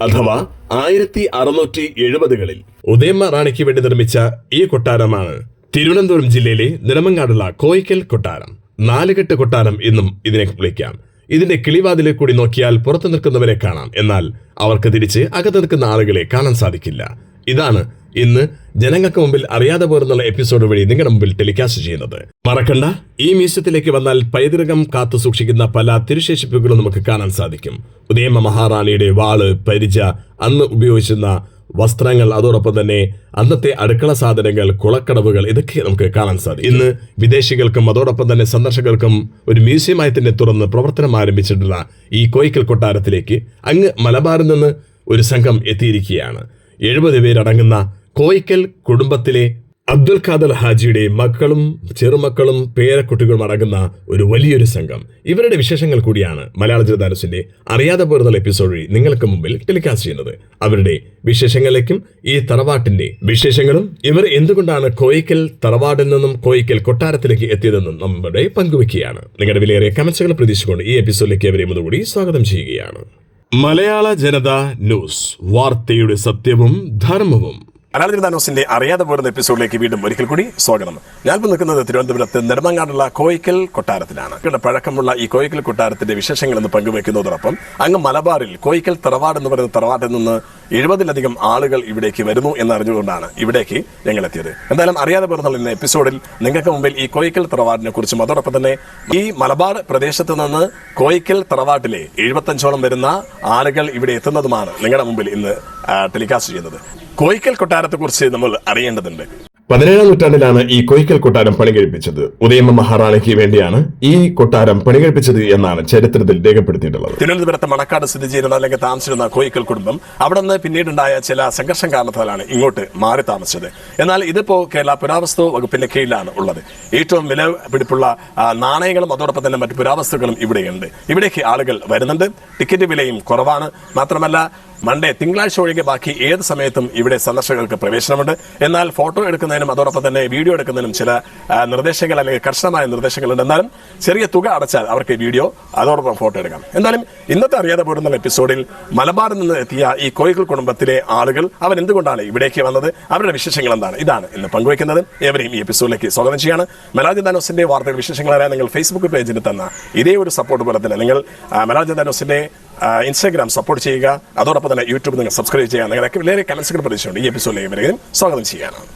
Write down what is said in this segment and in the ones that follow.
അഥവാ ആയിരത്തി അറുന്നൂറ്റി എഴുപതുകളിൽ ഉദയമ്മ റാണിക്ക് വേണ്ടി നിർമ്മിച്ച ഈ കൊട്ടാരമാണ് തിരുവനന്തപുരം ജില്ലയിലെ നിലമങ്ങാടുള്ള കോയിക്കൽ കൊട്ടാരം. നാലുകെട്ട് കൊട്ടാരം എന്നും ഇതിനെ വിളിക്കാം. ഇതിന്റെ കിളിവാതിലെ കൂടി നോക്കിയാൽ പുറത്തു നിൽക്കുന്നവരെ കാണാം. എന്നാൽ അവർക്ക് തിരിച്ച് അകത്ത് നിൽക്കുന്ന ആളുകളെ കാണാൻ സാധിക്കില്ല. ഇതാണ് ഇന്ന് ജനങ്ങൾക്ക് മുമ്പിൽ അറിയാതെ പോരുന്നുള്ള എപ്പിസോഡ് വഴി നിങ്ങളുടെ മുമ്പിൽ ടെലികാസ്റ്റ് ചെയ്യുന്നത്. മറക്കണ്ട ഈ മ്യൂസിയത്തിലേക്ക് വന്നാൽ പൈതൃകം കാത്തു സൂക്ഷിക്കുന്ന പല തിരുശേഷിപ്പുകളും നമുക്ക് കാണാൻ സാധിക്കും. ഉദയമ മഹാറാണിയുടെ വാൾ പരിച അന്ന് ഉപയോഗിച്ചിരുന്ന വസ്ത്രങ്ങൾ അതോടൊപ്പം തന്നെ അന്നത്തെ അടുക്കള സാധനങ്ങൾ കുളക്കടവുകൾ ഇതൊക്കെ നമുക്ക് കാണാൻ സാധിക്കും. ഇന്ന് വിദേശികൾക്കും അതോടൊപ്പം തന്നെ സന്ദർശകർക്കും ഒരു മ്യൂസിയമായി തന്നെ തുറന്ന് പ്രവർത്തനം ആരംഭിച്ചിട്ടുള്ള ഈ കോയിക്കൽ കൊട്ടാരത്തിലേക്ക് അങ്ങ് മലബാറിൽ നിന്ന് ഒരു സംഘം എത്തിയിരിക്കുകയാണ്. എഴുപത് പേരടങ്ങുന്ന കോയിക്കൽ കുടുംബത്തിലെ അബ്ദുൽ ഖാദർ ഹാജിയുടെ മക്കളും ചെറുമക്കളും പേരക്കുട്ടികളും അടങ്ങുന്ന ഒരു വലിയൊരു സംഘം. ഇവരുടെ വിശേഷങ്ങൾ കൂടിയാണ് മലയാള ജനതാരസിന്റെ അറിയാതെ പോരുന്ന എപ്പിസോഡ് വഴി നിങ്ങൾക്ക് മുമ്പിൽ ടെലികാസ്റ്റ് ചെയ്യുന്നത്. അവരുടെ വിശേഷങ്ങളിലേക്കും ഈ തറവാട്ടിന്റെ വിശേഷങ്ങളും ഇവർ എന്തുകൊണ്ടാണ് കോയിക്കൽ തറവാടിൽ നിന്നും കോയിക്കൽ കൊട്ടാരത്തിലേക്ക് എത്തിയതെന്നും നമ്മുടെ പങ്കുവെക്കുകയാണ് നിങ്ങളുടെ വിലയേറിയ കമൻസുകൾ പ്രതീക്ഷിച്ചുകൊണ്ട് ഈ എപ്പിസോഡിലേക്ക് അവരെ ഒന്നുകൂടി സ്വാഗതം ചെയ്യുകയാണ്. മലയാള ജനത ന്യൂസ് വാർത്തയുടെ സത്യവും ധർമ്മവും. അനാഥ ന്യൂസിന്റെ അറിയാതെ പോരുന്ന എപ്പിസോഡിലേക്ക് വീണ്ടും ഒരിക്കൽ കൂടി സ്വാഗതം. ഞാനിപ്പോൾ നിൽക്കുന്നത് തിരുവനന്തപുരത്ത് നെടുമങ്ങാടുള്ള കോയിക്കൽ കൊട്ടാരത്തിലാണ്. ഇവിടെ പഴക്കമുള്ള ഈ കോയിക്കൽ കൊട്ടാരത്തിന്റെ വിശേഷങ്ങൾ എന്ന് പങ്കുവെക്കുന്നതോടൊപ്പം അങ്ങ് മലബാറിൽ കോയിക്കൽ തറവാട് എന്ന് പറയുന്ന തറവാട്ടിൽ നിന്ന് എഴുപതിലധികം ആളുകൾ ഇവിടേക്ക് വരുന്നു എന്നറിഞ്ഞുകൊണ്ടാണ് ഇവിടേക്ക് ഞങ്ങൾ എത്തിയത് എന്തായാലും അറിയാതെ പോരുന്ന ഇന്ന് എപ്പിസോഡിൽ നിങ്ങൾക്ക് മുമ്പിൽ ഈ കോയിക്കൽ തറവാടിനെ കുറിച്ചും അതോടൊപ്പം തന്നെ ഈ മലബാർ പ്രദേശത്ത് നിന്ന് കോയിക്കൽ തറവാട്ടിലെ എഴുപത്തഞ്ചോളം വരുന്ന ആളുകൾ ഇവിടെ എത്തുന്നതുമാണ് നിങ്ങളുടെ മുമ്പിൽ ഇന്ന് ടെലികാസ്റ്റ് ചെയ്യുന്നത്. കോയിക്കൽ കൊട്ടാരത്തെ കുറിച്ച് നമ്മൾ അറിയേണ്ടതുണ്ട്. പതിനേഴാം നൂറ്റാണ്ടിലാണ് ഈ കൊയ്ക്കൽ കൊട്ടാരം പണികഴിപ്പിച്ചത്. ഉദയമ മഹാറാണിക്ക് വേണ്ടിയാണ് ഈ കൊട്ടാരം പണികഴിപ്പിച്ചത് എന്നാണ് ചരിത്രത്തിൽ രേഖപ്പെടുത്തിയിട്ടുള്ളത്. തിരുവനന്തപുരത്ത് മണക്കാട് സ്ഥിതി ചെയ്യുന്ന അല്ലെങ്കിൽ താമസിച്ചിരുന്ന കോയിക്കൽ കുടുംബം അവിടെ നിന്ന് പിന്നീടുണ്ടായ ചില സംഘർഷം കാരണത്താലാണ് ഇങ്ങോട്ട് മാറി താമസിച്ചത്. എന്നാൽ ഇതിപ്പോ കേരള പുരാവസ്തു വകുപ്പിന്റെ കീഴിലാണ് ഉള്ളത്. ഏറ്റവും വില പിടിപ്പുള്ള നാണയങ്ങളും അതോടൊപ്പം തന്നെ മറ്റു പുരാവസ്തുക്കളും ഇവിടെയുണ്ട്. ഇവിടേക്ക് ആളുകൾ വരുന്നുണ്ട്. ടിക്കറ്റ് വിലയും കുറവാണ്. മാത്രമല്ല മൺഡേ തിങ്കളാഴ്ച ഒഴികെ ബാക്കി ഏത് സമയത്തും ഇവിടെ സന്ദർശകർക്ക് പ്രവേശനമുണ്ട്. എന്നാൽ ഫോട്ടോ എടുക്കുന്നതിനും അതോടൊപ്പം തന്നെ വീഡിയോ എടുക്കുന്നതിനും ചില നിർദ്ദേശങ്ങൾ അല്ലെങ്കിൽ കർശനമായ നിർദ്ദേശങ്ങളുണ്ട്. എന്നാലും ചെറിയ തുക അടച്ചാൽ അവർക്ക് വീഡിയോ അതോടൊപ്പം ഫോട്ടോ എടുക്കാം. എന്തായാലും ഇന്നത്തെ അറിയാതെ പോരുന്ന എപ്പിസോഡിൽ മലബാറിൽ നിന്ന് എത്തിയ ഈ കോയിക്കൽ കുടുംബത്തിലെ ആളുകൾ അവർ എന്തുകൊണ്ടാണ് ഇവിടേക്ക് വന്നത്? അവരുടെ വിശേഷങ്ങൾ എന്താണ്? ഇതാണ് ഇന്ന് പങ്കുവയ്ക്കുന്നത്. ഏവരെയും ഈ എപ്പിസോഡിലേക്ക് സ്വാഗതം ചെയ്യാണ് മലാജ് ദാനോസിന്റെ വാർത്തകൾ വിശേഷങ്ങളായ നിങ്ങൾ ഫേസ്ബുക്ക് പേജിന് തന്ന ഇതേ ഒരു സപ്പോർട്ട് പോലെ തന്നെ നിങ്ങൾ മലാജ് ദാനോസിന്റെ ഇൻസ്റ്റാഗ്രാം സപ്പോർട്ട് ചെയ്യുക. അതോടൊപ്പം തന്നെ യൂട്യൂബ് നിങ്ങൾ സബ്സ്ക്രൈബ് ചെയ്യുക. നിങ്ങളൊക്കെ വളരെ കമന്റ്സുകൾ പ്രതീക്ഷയുണ്ട് ഈ എപ്പിസോഡിലേക്ക് ഇവരെയും സ്വാഗതം ചെയ്യാനാണ്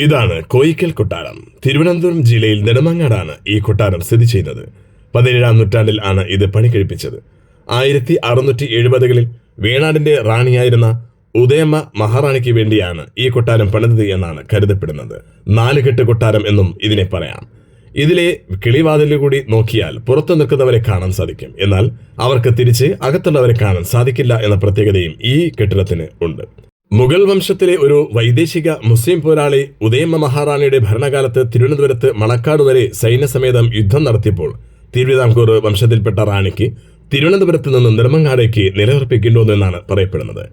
ഇതാണ് കോയിക്കൽ കൊട്ടാരം. തിരുവനന്തപുരം ജില്ലയിൽ നെടുമങ്ങാടാണ് ഈ കൊട്ടാരം സ്ഥിതി ചെയ്യുന്നത്. പതിനേഴാം നൂറ്റാണ്ടിൽ ആണ് ഇത് പണി കഴിപ്പിച്ചത് ആയിരത്തി അറുന്നൂറ്റി എഴുപതുകളിൽ വേണാടിന്റെ റാണിയായിരുന്ന ഉദയമ്മ മഹാറാണിക്ക് വേണ്ടിയാണ് ഈ കൊട്ടാരം പണിതത് എന്നാണ് കരുതപ്പെടുന്നത്. നാലുകെട്ട് കൊട്ടാരം എന്നും ഇതിനെ പറയാം. ഇതിലെ കിളിവാതിലിൽ കൂടി നോക്കിയാൽ പുറത്തു നിൽക്കുന്നവരെ കാണാൻ സാധിക്കും. എന്നാൽ അവർക്ക് തിരിച്ച് അകത്തുള്ളവരെ കാണാൻ സാധിക്കില്ല എന്ന പ്രത്യേകതയും ഈ കെട്ടിടത്തിന് ഉണ്ട്. മുഗൾ വംശത്തിലെ ഒരു വൈദേശിക മുസ്ലിം പോരാളി ഉദയമ്മ മഹാറാണിയുടെ ഭരണകാലത്ത് തിരുവനന്തപുരത്ത് മണക്കാട് വരെ സൈന്യസമേതം യുദ്ധം നടത്തിയപ്പോൾ തിരുവിതാംകൂർ വംശത്തിൽപ്പെട്ട റാണിക്ക് തിരുവനന്തപുരത്ത് നിന്ന് നിർമ്മങ്ങാടേക്ക് നിലയുറപ്പിക്കുന്നുവെന്നാണ് പറയപ്പെടുന്നത്.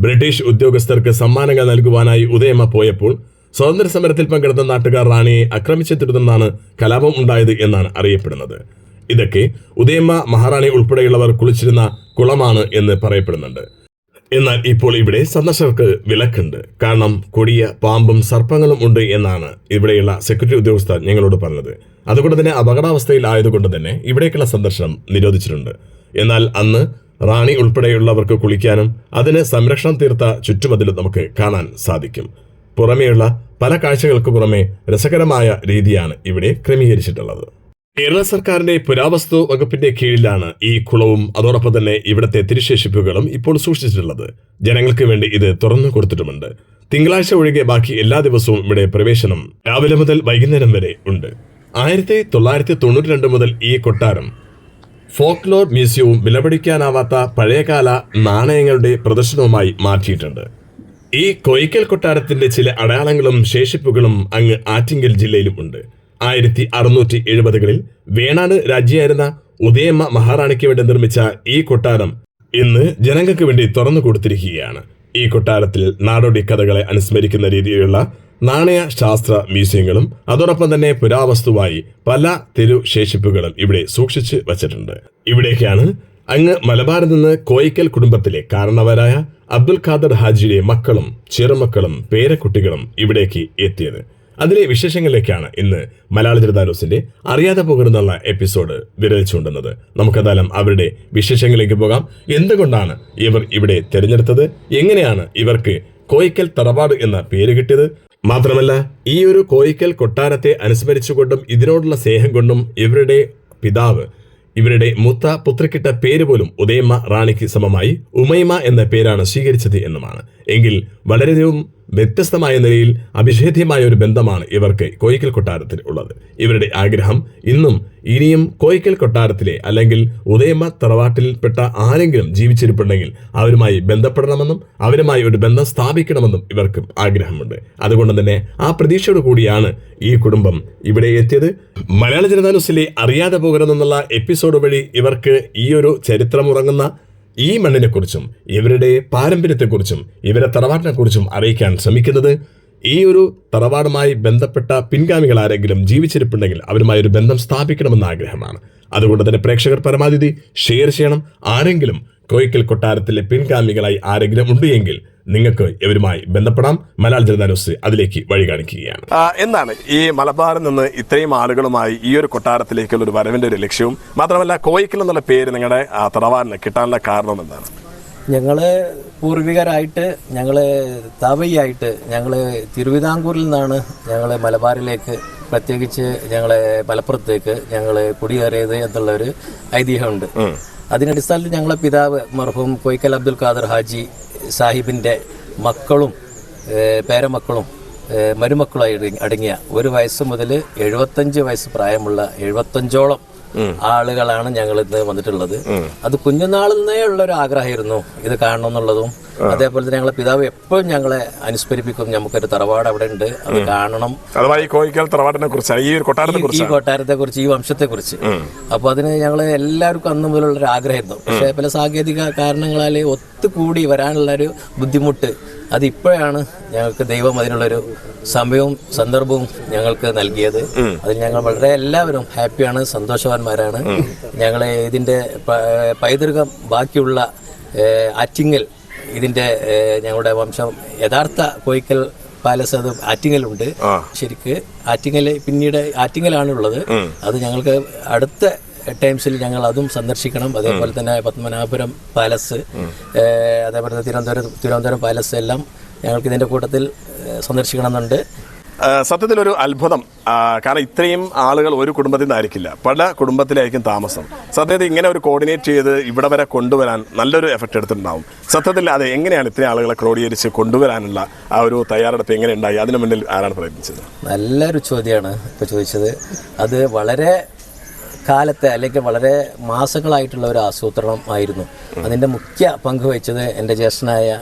ബ്രിട്ടീഷ് ഉദ്യോഗസ്ഥർക്ക് സമ്മാനങ്ങൾ നൽകുവാനായി ഉദയമ്മ പോയപ്പോൾ സ്വാതന്ത്ര്യ സമരത്തിൽ പങ്കെടുത്ത നാട്ടുകാർ റാണിയെ ആക്രമിച്ചെത്തിരുന്നെന്നാണ് കലാപം ഉണ്ടായത് എന്നാണ് അറിയപ്പെടുന്നത്. ഇതൊക്കെ ഉദയമ്മ മഹാറാണി ഉൾപ്പെടെയുള്ളവർ കുളിച്ചിരുന്ന കുളമാണ് എന്ന് പറയപ്പെടുന്നുണ്ട്. എന്നാൽ ഇപ്പോൾ ഇവിടെ സന്ദർശകർക്ക് വിലക്കുണ്ട്. കാരണം കൊടിയ പാമ്പും സർപ്പങ്ങളും ഉണ്ട് എന്നാണ് ഇവിടെയുള്ള സെക്യൂരിറ്റി ഉദ്യോഗസ്ഥർ ഞങ്ങളോട് പറഞ്ഞത്. അതുകൊണ്ട് തന്നെ അപകടാവസ്ഥയിൽ ആയതുകൊണ്ട് തന്നെ ഇവിടേക്കുള്ള സന്ദർശനം നിരോധിച്ചിട്ടുണ്ട്. എന്നാൽ അന്ന് റാണി ഉൾപ്പെടെയുള്ളവർക്ക് കുളിക്കാനും അതിന് സംരക്ഷണം തീർത്ത ചുറ്റുമതിലും നമുക്ക് കാണാൻ സാധിക്കും. പുറമേയുള്ള പല കാഴ്ചകൾക്ക് പുറമെ രസകരമായ രീതിയാണ് ഇവിടെ ക്രമീകരിച്ചിട്ടുള്ളത്. കേരള സർക്കാരിന്റെ പുരാവസ്തു വകുപ്പിന്റെ കീഴിലാണ് ഈ കുളവും അതോടൊപ്പം തന്നെ ഇവിടത്തെ തിരുശേഷിപ്പുകളും ഇപ്പോൾ സൂക്ഷിച്ചിട്ടുള്ളത്. ജനങ്ങൾക്ക് വേണ്ടി ഇത് തുറന്നു കൊടുത്തിട്ടുമുണ്ട്. തിങ്കളാഴ്ച ഒഴികെ ബാക്കി എല്ലാ ദിവസവും ഇവിടെ പ്രവേശനം രാവിലെ മുതൽ വൈകുന്നേരം വരെ ഉണ്ട്. ആയിരത്തി തൊള്ളായിരത്തി തൊണ്ണൂറ്റി രണ്ട് മുതൽ ഈ കൊട്ടാരം ഫോക്ലോർ മ്യൂസിയവും വിലപിടിക്കാനാവാത്ത പഴയകാല നാണയങ്ങളുടെ പ്രദർശനവുമായി മാറ്റിയിട്ടുണ്ട്. ഈ കൊയ്ക്കൽ കൊട്ടാരത്തിന്റെ ചില അടയാളങ്ങളും ശേഷിപ്പുകളും അങ്ങ് ആറ്റിങ്കൽ ജില്ലയിലും ഉണ്ട് ആയിരത്തി അറുന്നൂറ്റി എഴുപതുകളിൽ വേണാട് രാജ്യമായിരുന്ന ഉദയമ്മ മഹാറാണിക്ക് വേണ്ടി നിർമ്മിച്ച ഈ കൊട്ടാരം ഇന്ന് ജനങ്ങൾക്ക് വേണ്ടി തുറന്നു കൊടുത്തിരിക്കുകയാണ്. ഈ കൊട്ടാരത്തിൽ നാടോടി കഥകളെ അനുസ്മരിക്കുന്ന രീതിയിലുള്ള നാണയ ശാസ്ത്ര മ്യൂസിയങ്ങളും അതോടൊപ്പം തന്നെ പുരാവസ്തുവായി പല തെരു ശേഷിപ്പുകളും ഇവിടെ സൂക്ഷിച്ചു വച്ചിട്ടുണ്ട്. ഇവിടേക്കാണ് അങ്ങ് മലബാറിൽ നിന്ന് കോയിക്കൽ കുടുംബത്തിലെ കാരണവരായ അബ്ദുൽ ഖാദർ ഹാജിയുടെ മക്കളും ചെറുമക്കളും പേരക്കുട്ടികളും ഇവിടേക്ക് എത്തിയത്. അതിലെ വിശേഷങ്ങളിലേക്കാണ് ഇന്ന് മലയാള ജനതാ ന്യൂസിന്റെ അറിയാതെ പോകരുന്നുള്ള എപ്പിസോഡ് വിരൽ ചൂണ്ടുന്നത്. നമുക്കെന്തായാലും അവരുടെ വിശേഷങ്ങളിലേക്ക് പോകാം. എന്തുകൊണ്ടാണ് ഇവർ ഇവിടെ തിരഞ്ഞെടുത്തത്? എങ്ങനെയാണ് ഇവർക്ക് കോയിക്കൽ തറവാട് എന്ന പേര് കിട്ടിയത്? മാത്രമല്ല ഈ ഒരു കോയിക്കൽ കൊട്ടാരത്തെ അനുസ്മരിച്ചുകൊണ്ടും ഇതിനോടുള്ള സ്നേഹം കൊണ്ടും ഇവരുടെ പിതാവ് ഇവരുടെ മുത്ത പുത്രക്കിട്ട പേര് പോലും ഉദയമ്മ റാണിക്ക് സമമായി ഉമൈമ എന്ന പേരാണ് സ്വീകരിച്ചത് എന്നുമാണ്. എങ്കിൽ വളരെയധികം വ്യത്യസ്തമായ നിലയിൽ അഭിഷേധ്യമായ ഒരു ബന്ധമാണ് ഇവർക്ക് കോയിക്കൽ കൊട്ടാരത്തിൽ ഉള്ളത്. ഇവരുടെ ആഗ്രഹം ഇന്നും ഇനിയും കോയിക്കൽ കൊട്ടാരത്തിലെ അല്ലെങ്കിൽ ഉദയമ തറവാട്ടിൽപ്പെട്ട ആരെങ്കിലും ജീവിച്ചിരിപ്പുണ്ടെങ്കിൽ അവരുമായി ബന്ധപ്പെടണമെന്നും അവരുമായി ഒരു ബന്ധം സ്ഥാപിക്കണമെന്നും ഇവർക്കും ആഗ്രഹമുണ്ട്. അതുകൊണ്ട് തന്നെ ആ പ്രതീക്ഷയോട് കൂടിയാണ് ഈ കുടുംബം ഇവിടെ എത്തിയത്. മലയാള ജനതാ ന്യൂസിലെ അറിയാതെ പോകരുതെന്നുള്ള എപ്പിസോഡ് വഴി ഇവർക്ക് ഈ ഒരു ചരിത്രമുറങ്ങുന്ന ഈ മണ്ണിനെക്കുറിച്ചും ഇവരുടെ പാരമ്പര്യത്തെക്കുറിച്ചും ഇവരെ തറവാട്ടിനെക്കുറിച്ചും അറിയിക്കാൻ ശ്രമിക്കുന്നത് ഈ ഒരു തറവാടുമായി ബന്ധപ്പെട്ട പിൻഗാമികൾ ആരെങ്കിലും ജീവിച്ചിരിപ്പുണ്ടെങ്കിൽ അവരുമായി ഒരു ബന്ധം സ്ഥാപിക്കണമെന്ന ആഗ്രഹമാണ്. അതുകൊണ്ട് തന്നെ പ്രേക്ഷകർ പരമാവധി ഷെയർ ചെയ്യണം. ആരെങ്കിലും കോയിക്കൽ കൊട്ടാരത്തിലെ പിൻഗാമികളായി ആരെങ്കിലും ഉണ്ട് എങ്കിൽ നിങ്ങൾക്ക് ഇവരുമായി ബന്ധപ്പെടാം. മലാൽ ജനതാ ന്യൂസ് അതിലേക്ക് വഴി കാണിക്കുകയാണ്. എന്നാണ് എന്താണ് ഈ മലബാറിൽ നിന്ന് ഇത്രയും ആളുകളുമായി ഈ ഒരു കൊട്ടാരത്തിലേക്കുള്ള ഒരു വരവിന്റെ ഒരു ലക്ഷ്യവും. മാത്രമല്ല കോയിക്കൽ എന്നുള്ള പേര് നിങ്ങളുടെ തറവാറിന് കിട്ടാനുള്ള കാരണം എന്താണ്? ഞങ്ങൾ പൂർവികരായിട്ട് ഞങ്ങൾ തവയായിട്ട് ഞങ്ങൾ തിരുവിതാംകൂറിൽ നിന്നാണ് ഞങ്ങൾ മലബാറിലേക്ക് പ്രത്യേകിച്ച് ഞങ്ങളെ മലപ്പുറത്തേക്ക് ഞങ്ങൾ കുടിയേറിയത് എന്നുള്ള ഒരു ഐതിഹ്യമുണ്ട്. അതിനടിസ്ഥാനത്തിൽ ഞങ്ങളെ പിതാവ് മർഹൂം കൊയ്ക്കൽ അബ്ദുൽ ഖാദർ ഹാജി സാഹിബിന്റെ മക്കളും പേരമക്കളും മരുമക്കളായി അടങ്ങിയ ഒരു വയസ്സ് മുതൽ എഴുപത്തഞ്ച് വയസ്സ് പ്രായമുള്ള എഴുപത്തഞ്ചോളം ആളുകളാണ് ഞങ്ങൾ ഇന്ന് വന്നിട്ടുള്ളത്. അത് കുഞ്ഞുനാളിൽ നിന്നേ ഉള്ള ഒരു ആഗ്രഹമായിരുന്നു. ഇത് കാണണം എന്നുള്ളതും അതേപോലെ തന്നെ ഞങ്ങളെ പിതാവ് എപ്പോഴും ഞങ്ങളെ അനുസ്മരിപ്പിക്കും. നമുക്കൊരു തറവാട് അവിടെ ഉണ്ട്. അത് കാണണം. അഥവാ ഈ തറവാടിനെ കുറിച്ച് ഈ കൊട്ടാരത്തെ ഈ കുറിച്ച് കൊട്ടാരത്തെ കുറിച്ച് ഈ വംശത്തെ കുറിച്ച്. അപ്പൊ അതിന് ഞങ്ങൾ എല്ലാവർക്കും അന്ന് മുതലുള്ള ഒരു ആഗ്രഹമായിരുന്നു. പക്ഷെ പല സാങ്കേതിക കാരണങ്ങളാൽ ഒത്തുകൂടി വരാനുള്ള ഒരു ബുദ്ധിമുട്ട് അത് ഇപ്പോഴാണ് ഞങ്ങൾക്ക് ദൈവം അതിനുള്ളൊരു സമയവും സന്ദർഭവും ഞങ്ങൾക്ക് നൽകിയത്. അതിൽ ഞങ്ങൾ വളരെ എല്ലാവരും ഹാപ്പിയാണ് സന്തോഷവാന്മാരാണ്. ഞങ്ങളെ ഇതിന്റെ പൈതൃകം ബാക്കിയുള്ള ആറ്റിങ്ങൽ ഇതിന്റെ ഞങ്ങളുടെ വംശം യഥാർത്ഥ കോയിക്കൽ പാലസ് അത് ആറ്റിങ്ങലുണ്ട്. ശരിക്ക് ആറ്റിങ്ങൽ പിന്നീട് ആറ്റിങ്ങലാണ് ഉള്ളത് അത് ഞങ്ങൾക്ക് അടുത്ത ടൈംസിൽ ഞങ്ങൾ അതും സന്ദർശിക്കണം. അതേപോലെ തന്നെ പത്മനാഭപുരം പാലസ് അതേപോലെ തന്നെ തിരുവനന്തപുരം തിരുവനന്തപുരം പാലസ് എല്ലാം ഞങ്ങൾക്ക് ഇതിന്റെ കൂട്ടത്തിൽ സന്ദർശിക്കണമെന്നുണ്ട്. സത്യത്തിൽ സത്യത്തിലൊരു അത്ഭുതം. കാരണം ഇത്രയും ആളുകൾ ഒരു കുടുംബത്തിൽ നിന്നായിരിക്കില്ല. പല കുടുംബത്തിലായിരിക്കും താമസം. സത്യത്തിൽ ഇങ്ങനെ ഒരു കോർഡിനേറ്റ് ചെയ്ത് ഇവിടെ വരെ കൊണ്ടുവരാൻ നല്ലൊരു എഫക്റ്റ് എടുത്തിട്ടുണ്ടാവും. സത്യത്തിൽ അത് എങ്ങനെയാണ് ഇത്രയും ആളുകളെ ക്രോഡീകരിച്ച് കൊണ്ടുവരാനുള്ള ആ ഒരു തയ്യാറെടുപ്പ് എങ്ങനെ ഉണ്ടായി? അതിനു മുന്നിൽ ആരാണ് പ്രയത്നിച്ചത് നല്ലൊരു ചോദ്യമാണ് ഇപ്പോൾ ചോദിച്ചത്. അത് വളരെ കാലത്തെ അല്ലെങ്കിൽ വളരെ മാസങ്ങളായിട്ടുള്ള ഒരു ആസൂത്രണം ആയിരുന്നു. അതിന്റെ മുഖ്യ പങ്ക് വഹിച്ചത് എന്റെ ജ്യേഷ്ഠനായ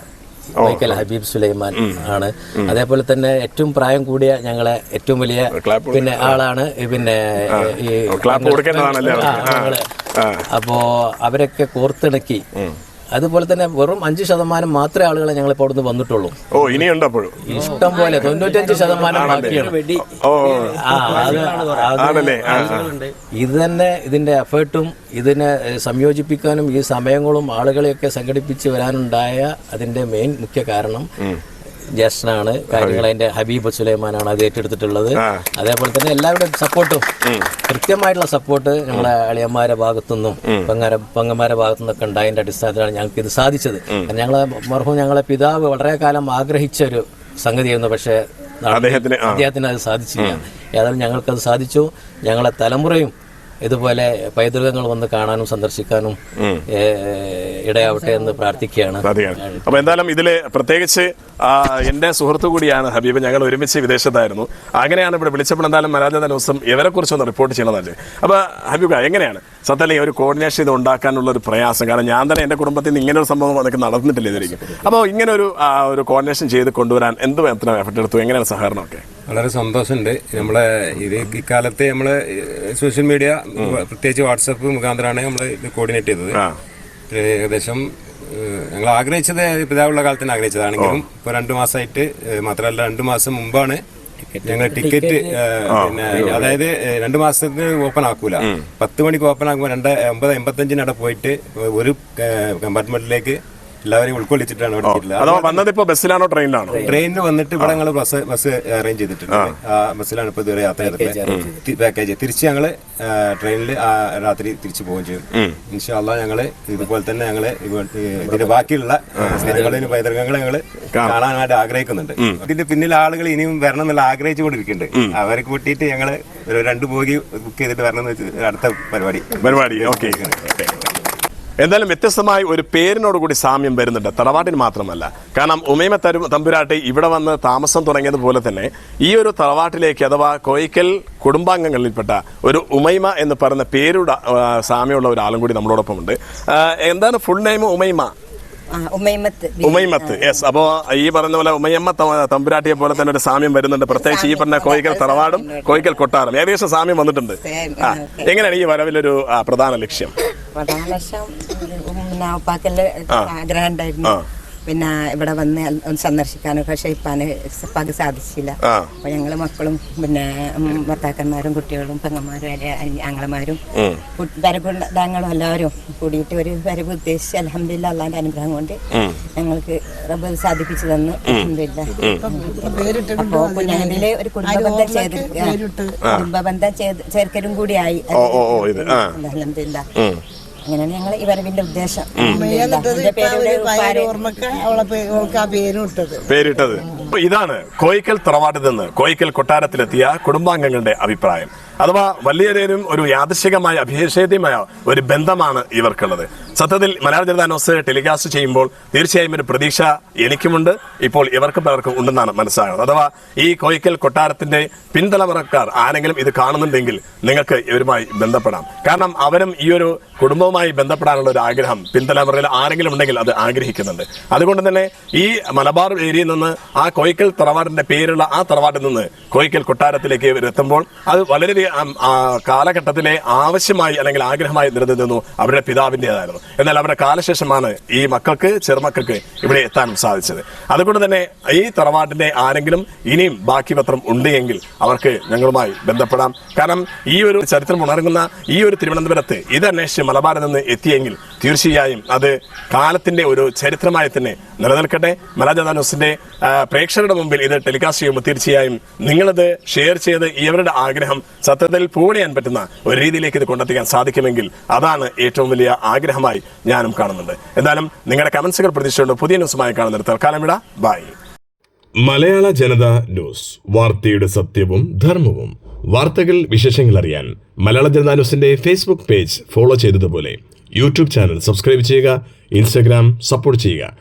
മൈക്കൽ ഹബീബ് സുലൈമാൻ ആണ്. അതേപോലെ തന്നെ ഏറ്റവും പ്രായം കൂടിയ ഞങ്ങളെ ഏറ്റവും വലിയ പിന്നെ ആളാണ് പിന്നെ ഈ അപ്പോ അവരൊക്കെ കോർത്തിണക്കി അതുപോലെ തന്നെ വെറും അഞ്ച് ശതമാനം മാത്രമേ ആളുകളെ ഞങ്ങളിപ്പോൾ അവിടുന്ന് വന്നിട്ടുള്ളൂ. ഓ ഇനിയുണ്ട് അപ്പോഴും. ഇഷ്ടം പോലെ തൊണ്ണൂറ്റഞ്ച് ശതമാനം ബാക്കിയാണ്. ഇത് തന്നെ ഇതിന്റെ എഫേർട്ടും ഇതിനെ സംയോജിപ്പിക്കാനും ഈ സമയങ്ങളും ആളുകളെയൊക്കെ സംഘടിപ്പിച്ച് വരാനുണ്ടായ അതിന്റെ മെയിൻ മുഖ്യ കാരണം. ജ്യേഷ്ഠനാണ് കാര്യങ്ങൾ അതിന്റെ ഹബീബ് സുലൈമാനാണ് അത് ഏറ്റെടുത്തിട്ടുള്ളത്. അതേപോലെ തന്നെ എല്ലാവരുടെയും സപ്പോർട്ടും കൃത്യമായിട്ടുള്ള സപ്പോർട്ട് ഞങ്ങളെ അളിയന്മാരെ ഭാഗത്തുനിന്നും പങ്ങാര പങ്ങന്മാരെ ഭാഗത്തുനിന്നൊക്കെ ഉണ്ടായതിന്റെ അടിസ്ഥാനത്തിലാണ് ഞങ്ങൾക്ക് ഇത് സാധിച്ചത്. ഞങ്ങളെ മർഹൂം ഞങ്ങളെ പിതാവ് വളരെ കാലം ആഗ്രഹിച്ച ഒരു സംഗതിയായിരുന്നു പക്ഷേ അദ്ദേഹത്തിന് അദ്ദേഹത്തിന് അത് സാധിച്ചില്ല. ഏതായാലും ഞങ്ങൾക്കത് സാധിച്ചു. ഞങ്ങളെ തലമുറയും ഇതുപോലെ പൈതൃകങ്ങൾ വന്ന് കാണാനും സന്ദർശിക്കാനും ഇടയാവട്ടെ എന്ന് പ്രാർത്ഥിക്കുകയാണ്. അപ്പൊ എന്തായാലും ഇതിൽ പ്രത്യേകിച്ച് എന്റെ സുഹൃത്തു കൂടിയാണ് ഹബീബ്. ഞങ്ങൾ ഒരുമിച്ച് വിദേശത്തായിരുന്നു. അങ്ങനെയാണ് ഇവിടെ വിളിച്ചപ്പോൾ എന്തായാലും മരാജ ദിവസം ഇവരെ കുറിച്ചൊന്ന് റിപ്പോർട്ട് ചെയ്യണമെന്നല്ലേ. അപ്പൊ ഹബീബ് എങ്ങനെയാണ്? സത്യം ഈ ഒരു കോർഡിനേഷൻ ഇത് ഉണ്ടാക്കാനുള്ള ഒരു പ്രയാസം. കാരണം ഞാൻ തന്നെ എന്റെ കുടുംബത്തിൽ നിന്ന് ഇങ്ങനെ ഒരു സംഭവം അതൊക്കെ നടന്നിട്ടില്ല ഇതിലേക്ക് അപ്പോൾ ഇങ്ങനെ ഒരു ഒരു കോർഡിനേഷൻ ചെയ്ത് കൊണ്ടുവരാൻ എന്ത് എത്ര എഫർട്ട് എടുത്തു? എങ്ങനെയാണ് സഹകരണമൊക്കെ? വളരെ സന്തോഷമുണ്ട്. നമ്മളെ ഇത് ഇക്കാലത്ത് നമ്മൾ സോഷ്യൽ മീഡിയ പ്രത്യേകിച്ച് വാട്സപ്പ് മുഖാന്തരമാണ് നമ്മൾ ഇത് കോർഡിനേറ്റ് ചെയ്തത്. ഏകദേശം ഞങ്ങൾ ആഗ്രഹിച്ചത് പിതാവുള്ള കാലത്തിന് ആഗ്രഹിച്ചതാണെങ്കിലും ഇപ്പോൾ രണ്ട് മാസമായിട്ട് മാത്രമല്ല രണ്ട് മാസം മുമ്പാണ് ഞങ്ങൾ ടിക്കറ്റ് പിന്നെ അതായത് രണ്ടു രണ്ട് മാസത്തിന് ഓപ്പൺ ആക്കൂല. പത്ത് മണിക്ക് ഓപ്പൺ ആക്കുമ്പോൾ രണ്ട് ഒമ്പത് എൺപത്തഞ്ചിന് അവിടെ പോയിട്ട് ഒരു കമ്പാർട്ട്മെന്റിലേക്ക് എല്ലാവരെയും ഉൾക്കൊള്ളിച്ചിട്ടാണ് എത്തിയിട്ടുള്ളത്. അഥവാ വന്നത് ഇപ്പോ ബസ്സിലാണോ ട്രെയിനിലാണോ? ട്രെയിനിൽ വന്നിട്ട് ഇവിടെ ഞങ്ങൾ ബസ് ബസ് അറേഞ്ച് ചെയ്തിട്ടുണ്ട്. ആ. ബസ്സിലാണ് ഇപ്പൊ ഇതുവരെ യാത്ര ചെയ്തത് പാക്കേജ് തിരിച്ച് ഞങ്ങൾ ട്രെയിനിൽ രാത്രി തിരിച്ചു പോവുകയും ചെയ്യും. ഇൻഷാല്ല ഞങ്ങൾ ഇതുപോലെ തന്നെ ഞങ്ങൾ ഇതിന്റെ ബാക്കിയുള്ള സ്ഥലങ്ങളിൽ പൈതൃകങ്ങൾ ഞങ്ങൾ കാണാനായിട്ട് ആഗ്രഹിക്കുന്നുണ്ട്. ഇതിന്റെ പിന്നിൽ ആളുകൾ ഇനിയും വരണം എന്നുള്ള ആഗ്രഹിച്ചുകൊണ്ടിരിക്കുന്നുണ്ട് അവരെ കൂട്ടിയിട്ട് ഞങ്ങൾ ഒരു രണ്ട് പോകി ബുക്ക് ചെയ്തിട്ട് വരണം എന്ന് വെച്ച് അടുത്ത പരിപാടി. പരിപാടി ഓക്കെ. എന്തായാലും വ്യത്യസ്തമായി ഒരു പേരിനോട് കൂടി സാമ്യം വരുന്നുണ്ട്. തറവാട്ടിന് മാത്രമല്ല. കാരണം ഉമൈമ തരു തമ്പുരാട്ടി ഇവിടെ വന്ന് താമസം തുടങ്ങിയതുപോലെ തന്നെ ഈ ഒരു തറവാട്ടിലേക്ക് അഥവാ കോയിക്കൽ കുടുംബാംഗങ്ങളിൽപ്പെട്ട ഒരു ഉമൈമ എന്ന് പറയുന്ന പേരുടെ സാമ്യമുള്ള ഒരാളും കൂടി നമ്മളോടൊപ്പം ഉണ്ട് എന്താണ് full name Umaima? Umaimath. Yes അപ്പോ ഈ പറഞ്ഞ പോലെ ഉമയമ്മ തമ്പുരാട്ടിയെ പോലെ തന്നെ ഒരു സാമ്യം വരുന്നുണ്ട്. പ്രത്യേകിച്ച് ഈ പറഞ്ഞ കോയിക്കൽ തറവാടും കോയിക്കൽ കൊട്ടാരം. ഏകദേശം സാമ്യം വന്നിട്ടുണ്ട്. എങ്ങനെയാണ് ഈ വരവിലൊരു പ്രധാന ലക്ഷ്യം? പ്രധാന ലക്ഷ്യം പിന്നെ ഉപ്പാക്കൽ ആഗ്രഹം ഉണ്ടായിരുന്നു. പിന്നെ ഇവിടെ വന്ന് ഒന്ന് സന്ദർശിക്കാനൊക്കെ പക്ഷെ ഇപ്പാന് സാധിച്ചില്ല. അപ്പൊ ഞങ്ങൾ മക്കളും പിന്നെ ഭർത്താക്കന്മാരും കുട്ടികളും പെങ്ങന്മാരും അല്ലെ ആങ്ങളമാരും വരകുണ്ടാങ്ങളും എല്ലാവരും കൂടിയിട്ട് ഒരു വരവ് ഉദ്ദേശിച്ച് അലഹമില്ല അള്ളാന്റെ അനുഗ്രഹം കൊണ്ട് ഞങ്ങൾക്ക് റബ്ബ് സാധിപ്പിച്ചു തന്നു. അലഹമില്ല അപ്പോ കുഞ്ഞാണ്ടിൽ ഒരു കുടുംബബന്ധം ചെയ്ത് കുടുംബബന്ധം ചേർക്കലും കൂടിയായി ഓ അങ്ങനെയാണ് ഞങ്ങൾ ഈ വരവിന്റെ ഉദ്ദേശം. പേരിട്ടത്. ഇതാണ് കോയിക്കൽ തറവാട്ടിൽ നിന്ന് കോയിക്കൽ കൊട്ടാരത്തിലെത്തിയ കുടുംബാംഗങ്ങളുടെ അഭിപ്രായം. അഥവാ വലിയരേനും ഒരു യാദൃശികമായ അഭിഷേദ്യമായ ഒരു ബന്ധമാണ് ഇവർക്കുള്ളത്. സത്യത്തിൽ മലയാള ജനതാ ന്യൂസ് ടെലികാസ്റ്റ് ചെയ്യുമ്പോൾ തീർച്ചയായും ഒരു പ്രതീക്ഷ എനിക്കുമുണ്ട്. ഇപ്പോൾ ഇവർക്കും പലർക്കും ഉണ്ടെന്നാണ് മനസ്സിലാകുന്നത്. അഥവാ ഈ കോയിക്കൽ കൊട്ടാരത്തിന്റെ പിൻതലമുറക്കാർ ആരെങ്കിലും ഇത് കാണുന്നുണ്ടെങ്കിൽ നിങ്ങൾക്ക് ഇവരുമായി ബന്ധപ്പെടാം. കാരണം അവരും ഈ ഒരു കുടുംബവുമായി ബന്ധപ്പെടാനുള്ള ഒരു ആഗ്രഹം പിൻതലമുറയിൽ ആരെങ്കിലും ഉണ്ടെങ്കിൽ അത് ആഗ്രഹിക്കുന്നുണ്ട്. അതുകൊണ്ട് തന്നെ ഈ മലബാർ ഏരിയയിൽ നിന്ന് ആ കോയിക്കൽ തറവാടിന്റെ പേരുള്ള ആ തറവാട്ടിൽ നിന്ന് കോയിക്കൽ കൊട്ടാരത്തിലേക്ക് ഇവർ എത്തുമ്പോൾ അത് വളരെ കാലഘട്ടത്തിലെ ആവശ്യമായി അല്ലെങ്കിൽ ആഗ്രഹമായി നിലനിന്നു അവരുടെ പിതാവിന്റെതായിരുന്നു. എന്നാൽ അവരുടെ കാലശേഷമാണ് ഈ മക്കൾക്ക് ചെറുമക്കൾക്ക് ഇവിടെ എത്താനും സാധിച്ചത്. അതുകൊണ്ട് തന്നെ ഈ തറവാട്ടിലെ ആരെങ്കിലും ഇനിയും ബാക്കി പത്രം ഉണ്ട് എങ്കിൽ അവർക്ക് ഞങ്ങളുമായി ബന്ധപ്പെടാം. കാരണം ഈ ഒരു ചരിത്രം ഉണർങ്ങുന്ന ഈ ഒരു തിരുവനന്തപുരത്ത് ഇത് അന്വേഷിച്ച് മലബാറിൽ നിന്ന് എത്തിയെങ്കിൽ തീർച്ചയായും അത് കാലത്തിന്റെ ഒരു ചരിത്രമായി തന്നെ നിലനിൽക്കട്ടെ. മലാജ ന്യൂസിന്റെ പ്രേക്ഷകരുടെ മുമ്പിൽ ഇത് ടെലികാസ്റ്റ് ചെയ്യുമ്പോൾ തീർച്ചയായും നിങ്ങളത് ഷെയർ ചെയ്ത് ഇവരുടെ ആഗ്രഹം സത്യത്തിൽ പൂണിയാൻ പറ്റുന്ന ഒരു രീതിയിലേക്ക് ഇത് കൊണ്ടെത്തിക്കാൻ സാധിക്കുമെങ്കിൽ അതാണ് ഏറ്റവും വലിയ ആഗ്രഹമായി ഞാനും കാണുന്നുണ്ട് എന്തായാലും നിങ്ങളുടെ കമന്റ്സുകൾ പ്രതീക്ഷിച്ചുകൊണ്ട് പുതിയ ന്യൂസുമായി കാണുന്നത് തൽക്കാലം ഇടാ ബൈ മലയാള ജനത ന്യൂസ്. വാർത്തയുടെ സത്യവും ധർമ്മവും. വാർത്തകൾ വിശേഷങ്ങൾ അറിയാൻ മലയാള ജനത ന്യൂസിന്റെ ഫേസ്ബുക്ക് പേജ് ഫോളോ ചെയ്തതുപോലെ. യൂട്യൂബ് ചാനൽ സബ്സ്ക്രൈബ് ചെയ്യുക ഇൻസ്റ്റഗ്രാം സപ്പോർട്ട് ചെയ്യുക.